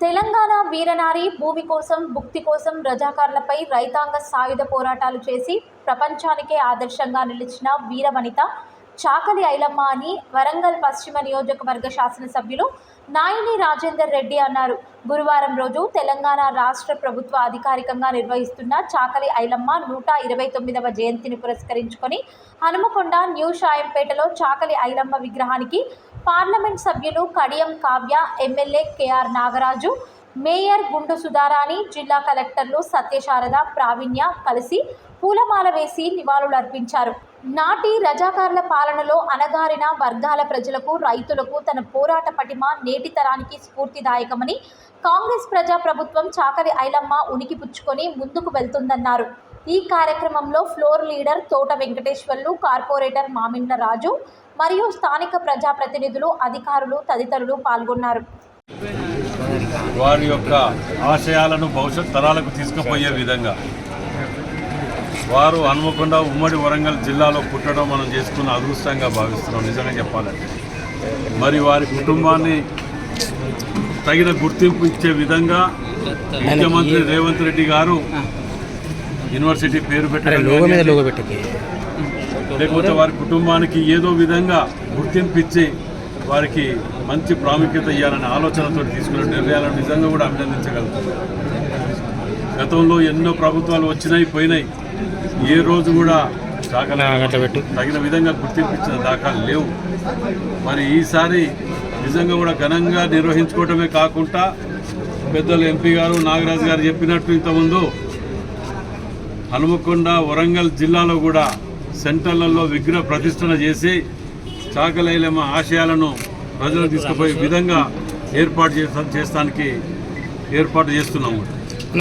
తెలంగాణ వీరనారి భూమి కోసం భుక్తి కోసం రజాకారులపై రైతాంగ సాయుధ పోరాటాలు చేసి ప్రపంచానికే ఆదర్శంగా నిలిచిన వీరవనిత చాకలి ఐలమ్మ అని వరంగల్ పశ్చిమ నియోజకవర్గ శాసనసభ్యులు నాయిని రాజేందర్ రెడ్డి అన్నారు. గురువారం రోజు తెలంగాణ రాష్ట్ర ప్రభుత్వ అధికారికంగా నిర్వహిస్తున్న చాకలి ఐలమ్మ నూట ఇరవై తొమ్మిదవ జయంతిని పురస్కరించుకొని హనుమకొండ న్యూ షాయంపేటలో చాకలి ఐలమ్మ విగ్రహానికి పార్లమెంట్ సభ్యులు Kadiyam Kavya MLA KR Nagaraju mayor Gundu Sudharani జిల్లా కలెక్టర్లు సత్యశారద ప్రావీణ్య కలిసి పూలమాల వేసి నివాళులర్పించారు. నాటి రజాకారుల పాలనలో అణగారిన వర్గాల ప్రజలకు రైతులకు తన పోరాట పటిమ నేటి తరానికి స్ఫూర్తిదాయకమని కాంగ్రెస్ ప్రజా ప్రభుత్వం చాకలి ఐలమ్మ ఉనికి పుచ్చుకొని ముందుకు వెళ్తుందన్నారు. ఈ కార్యక్రమంలో ఫ్లోర్ లీడర్ తోట వెంకటేశ్వర్లు కార్పొరేటర్ మామిండ్ల రాజు మరియు స్థానిక ప్రజాప్రతినిధులు అధికారులు తదితరులు పాల్గొన్నారు. వారి యొక్క ఆశయాలను భవిష్యత్ తరాలకు తీసుకుపోయే విధంగా. వారు హనుమకొండ ఉమ్మడి వరంగల్ జిల్లాలో పుట్టడం మనం చేసుకున్న అదృష్టంగా భావిస్తున్నాం నిజంగా చెప్పాలంటే. మరి వారి కుటుంబాన్ని తగిన గుర్తింపు ఇచ్చే విధంగా ముఖ్యమంత్రి రేవంత్ రెడ్డి గారు యూనివర్సిటీ పేరు పెట్టడం లేకపోతే వారి కుటుంబానికి ఏదో విధంగా గుర్తింపు ఇచ్చి వారికి మంచి ప్రాముఖ్యత ఇవ్వాలనే ఆలోచనతో తీసుకున్న నిర్ణయాలను నిజంగా కూడా అభినందించగలుగుతాం. గతంలో ఎన్నో ప్రభుత్వాలు వచ్చినాయి పోయినాయి. ఏ రోజు కూడా తగిన విధంగా గుర్తింపు ఇచ్చిన దాఖలు లేవు. మరి ఈసారి నిజంగా కూడా ఘనంగా నిర్వహించుకోవటమే కాకుండా పెద్దలు ఎంపీ గారు నాగరాజు గారు చెప్పినట్టు ఇంతకుముందు హనుమకొండ వరంగల్ జిల్లాలో కూడా సెంటర్లలో విగ్రహ ప్రతిష్టన చేసి చాకలైలమ్మ ఆశయాలను ప్రజలకు తీసుకుపోయే విధంగా ఏర్పాటు చేస్తానికి ఏర్పాటు చేస్తున్నాము.